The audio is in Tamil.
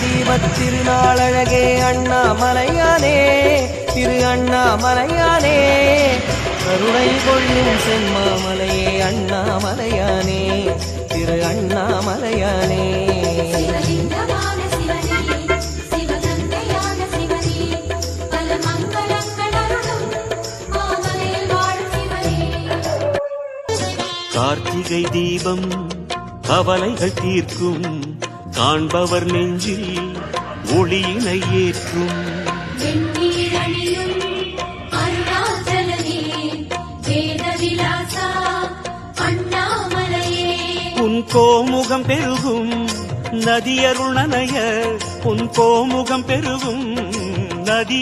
தீபத் திருநாளழகே அண்ணாமலையானே திரு அண்ணாமலையானே. கருணை கொள்ளும் செம்மாமலையே அண்ணாமலையானே திரு அண்ணாமலையானே. கார்த்திகை தீபம் கவலைகள் தீர்க்கும் காண்பவர் நெஞ்சில் ஒளியினை ஏற்றும். உன் கோமுகம் பெருகும் நதியருள் நனைய உன் கோமுகம் பெருகும் நதி